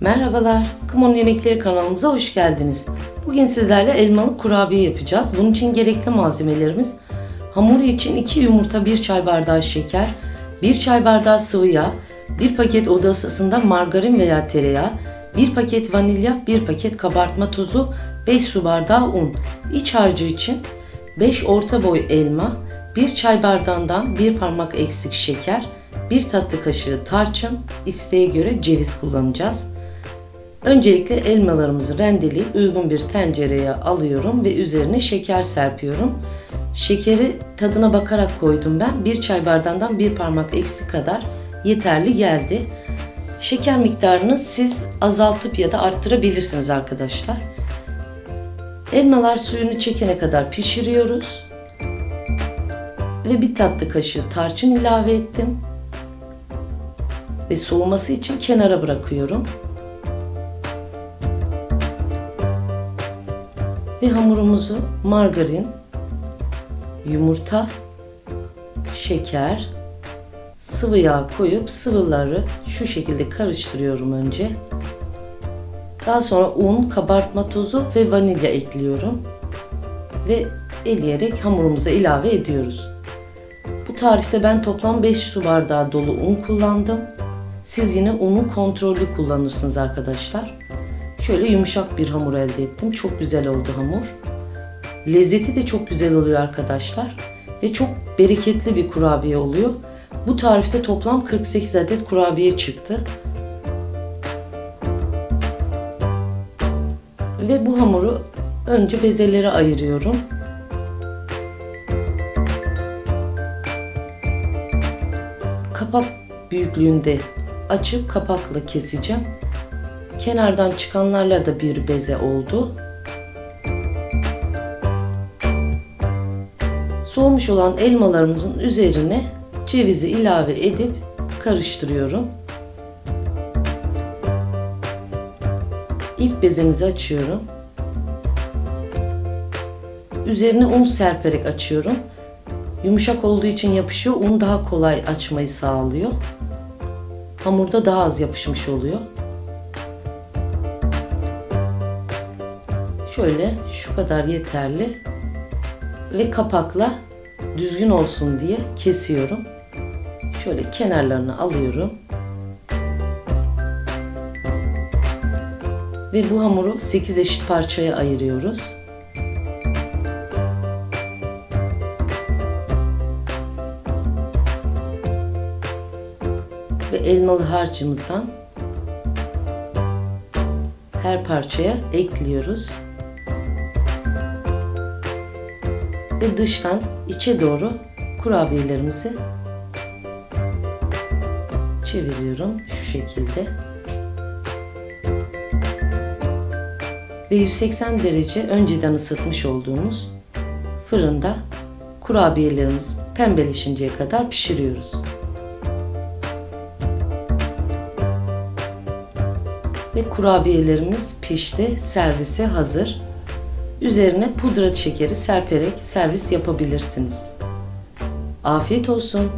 Merhabalar, Kumon Yemekleri kanalımıza hoş geldiniz. Bugün sizlerle elmalı kurabiye yapacağız. Bunun için gerekli malzemelerimiz hamuru için 2 yumurta, 1 çay bardağı şeker, 1 çay bardağı sıvı yağ, 1 paket oda ısısında margarin veya tereyağı, 1 paket vanilya, 1 paket kabartma tozu, 5 su bardağı un. İç harcı için 5 orta boy elma, 1 çay bardağından 1 parmak eksik şeker, 1 tatlı kaşığı tarçın, isteğe göre ceviz kullanacağız. Öncelikle elmalarımızı rendeleyip uygun bir tencereye alıyorum ve üzerine şeker serpiyorum. Şekeri tadına bakarak koydum ben. Bir çay bardağından bir parmak eksik kadar yeterli geldi. Şeker miktarını siz azaltıp ya da arttırabilirsiniz arkadaşlar. Elmalar suyunu çekene kadar pişiriyoruz. Ve bir tatlı kaşığı tarçın ilave ettim. Ve soğuması için kenara bırakıyorum. Ve hamurumuzu margarin, yumurta, şeker, sıvı yağ koyup sıvıları şu şekilde karıştırıyorum önce. Daha sonra un, kabartma tozu ve vanilya ekliyorum. Ve eleyerek hamurumuza ilave ediyoruz. Bu tarifte ben toplam 5 su bardağı dolu un kullandım. Siz yine unu kontrollü kullanırsınız arkadaşlar. Şöyle yumuşak bir hamur elde ettim. Çok güzel oldu hamur. Lezzeti de çok güzel oluyor arkadaşlar. Ve çok bereketli bir kurabiye oluyor. Bu tarifte toplam 48 adet kurabiye çıktı. Ve bu hamuru önce bezelere ayırıyorum. Kapak büyüklüğünde açıp kapakla keseceğim. Kenardan çıkanlarla da bir beze oldu. Soğumuş olan elmalarımızın üzerine cevizi ilave edip karıştırıyorum. İlk bezemizi açıyorum. Üzerine un serperek açıyorum. Yumuşak olduğu için yapışıyor. Un daha kolay açmayı sağlıyor. Hamurda daha az yapışmış oluyor. Şöyle şu kadar yeterli ve kapakla düzgün olsun diye kesiyorum. Şöyle kenarlarını alıyorum. Ve bu hamuru 8 eşit parçaya ayırıyoruz. Ve elmalı harcımızdan her parçaya ekliyoruz. Ve dıştan içe doğru kurabiyelerimizi çeviriyorum şu şekilde. Ve 180 derece önceden ısıtmış olduğumuz fırında kurabiyelerimiz pembeleşinceye kadar pişiriyoruz. Ve kurabiyelerimiz pişti, servise hazır. Üzerine pudra şekeri serperek servis yapabilirsiniz. Afiyet olsun.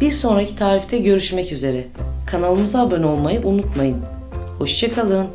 Bir sonraki tarifte görüşmek üzere. Kanalımıza abone olmayı unutmayın. Hoşçakalın.